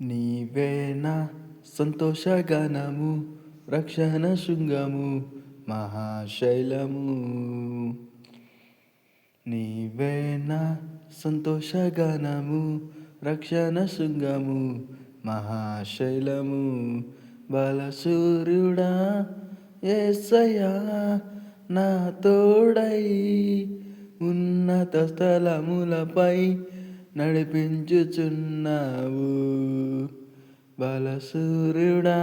నీవేనా సంతోషగానము రక్షణ శృంగము మహాశైలము. నీవేనా సంతోషగానము రక్షణ శృంగము మహాశైలము. బలసూర్యుడా ఏసయా నా తోడై ఉన్నత స్థలములపై నడిపించుచున్నావు. బలసూర్యుడా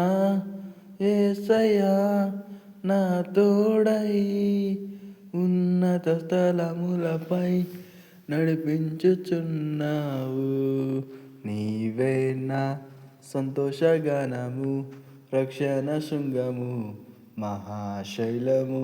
ఏసయ్యా నా తోడై ఉన్నత స్థలములపై నడిపించుచున్నావు. నీవే నా సంతోషగానము రక్షణ శృంగము మహాశైలము.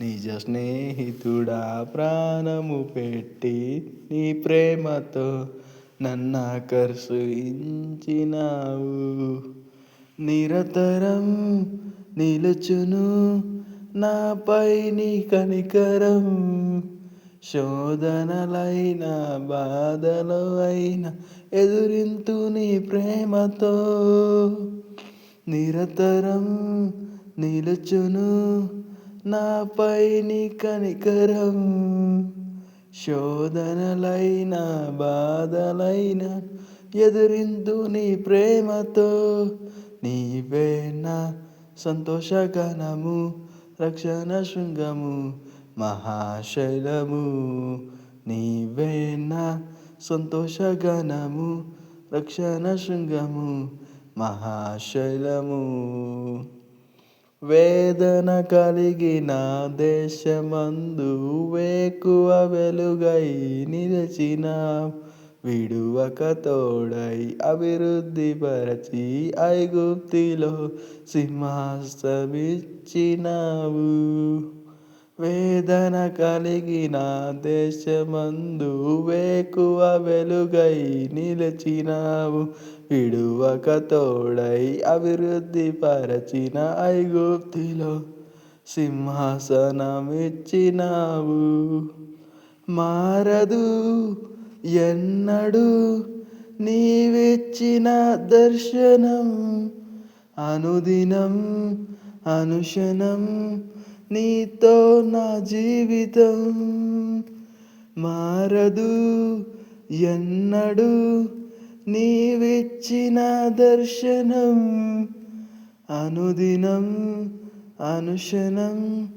నిజ స్నేహితుడా ప్రాణము పెట్టి నీ ప్రేమతో నన్నాకర్షించినావు నిరతరం నిలుచును నాపై నీ కనికరం. శోధనలైన బాధలు అయిన ఎదురింతు నీ ప్రేమతో నిరతరం నిలుచును నాపై నీ కనికరం. శోధనలైన బాధలైన ఎదురిందు నీ ప్రేమతో. నీవే నా సంతోషగణము రక్షణ శృంగము మహాశైలము. నీవే నా సంతోషగణము రక్షణ శృంగము మహాశైలము. వేదన కలిగిన దేశమందు వేకువ వెలుగై నిలిచిన విడువక తోడై అభివృద్ధి పరచి ఐగుప్తిలో సింహాసమిచ్చినావు వేదన కలిగిన దేశమందు వేకువ వెలుగై నిలిచినావు. విడువక తోడై అభివృద్ధి పరచిన ఐగుప్తిలో సింహాసనమిచ్చినావు. మారదు ఎన్నడు నీవిచ్చిన దర్శనం. అనుదినం అనుశనం నీతో నా జీవితం మారదు. ఎన్నడు నీవిచ్చిన దర్శనం అనుదినం అనుశనం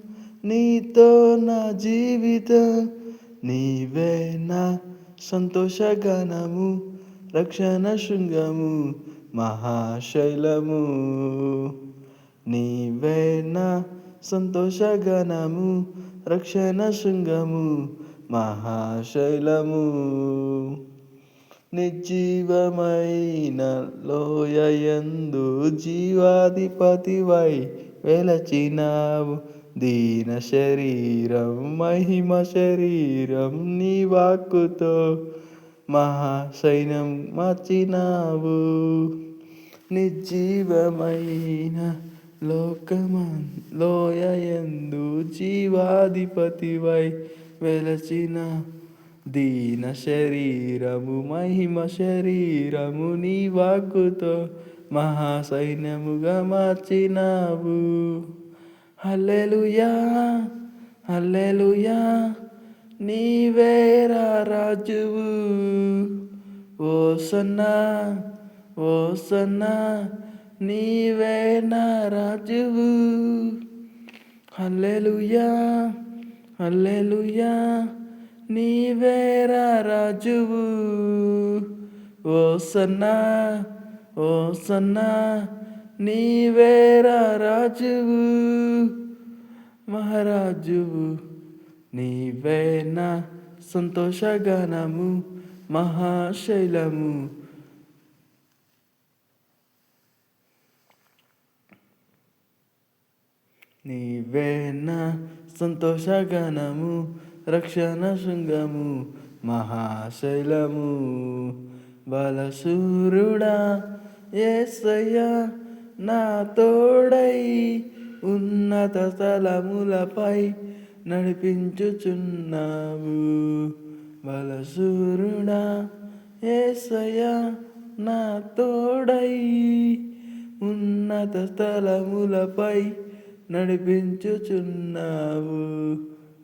నీతో నా జీవితం. నీవే నా సంతోషగానము రక్షణ శృంగము మహాశైలము. నీవే నా సంతోషగణము రక్షణ శృంగము మహాశైలము. నిర్జీవమైన లోయందు జీవాధిపతివై వెలచినావు. దీన శరీరం మహిమ శరీరం నీ వాక్కుతో మహాశైనం మర్చినావు. నిర్జీవమైన లోకమన్ లోయందు జీవాధిపతివై వెలచిన దీన శరీరము మహిమ శరీరము నీ వాక్కుతో మహాసైన్యముగా మార్చినావు. హల్లెలుయా హల్లెలుయా నీవేరా రాజువు. ఓ సన్నా ఓ సన్నా నీవే నా రాజువు. హల్లెలుయా హల్లెలుయా నీవేరా రాజువు. ఓ సన్నా ఓ సన్నా నీవేరా రాజువు. మహారాజువు నీవే నా సంతోషగానము మహాశైలము. నీవేనా సంతోషగణము రక్షణ శృంగము మహాశైలము. బలసూరుడా ఏసయ్య నా తోడై ఉన్నత స్థలములపై నడిపించుచున్నావు. బలసూరుడా ఏసయ్య నా తోడై ఉన్నత స్థలములపై నడిపించుచున్నావు.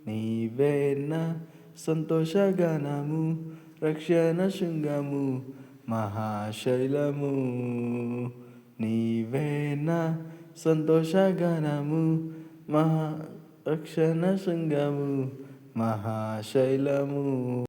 నీవేనా సంతోషగానము రక్షణ శృంగము మహాశైలము. నీవేనా సంతోషగానము మహా రక్షణ శృంగము మహాశైలము.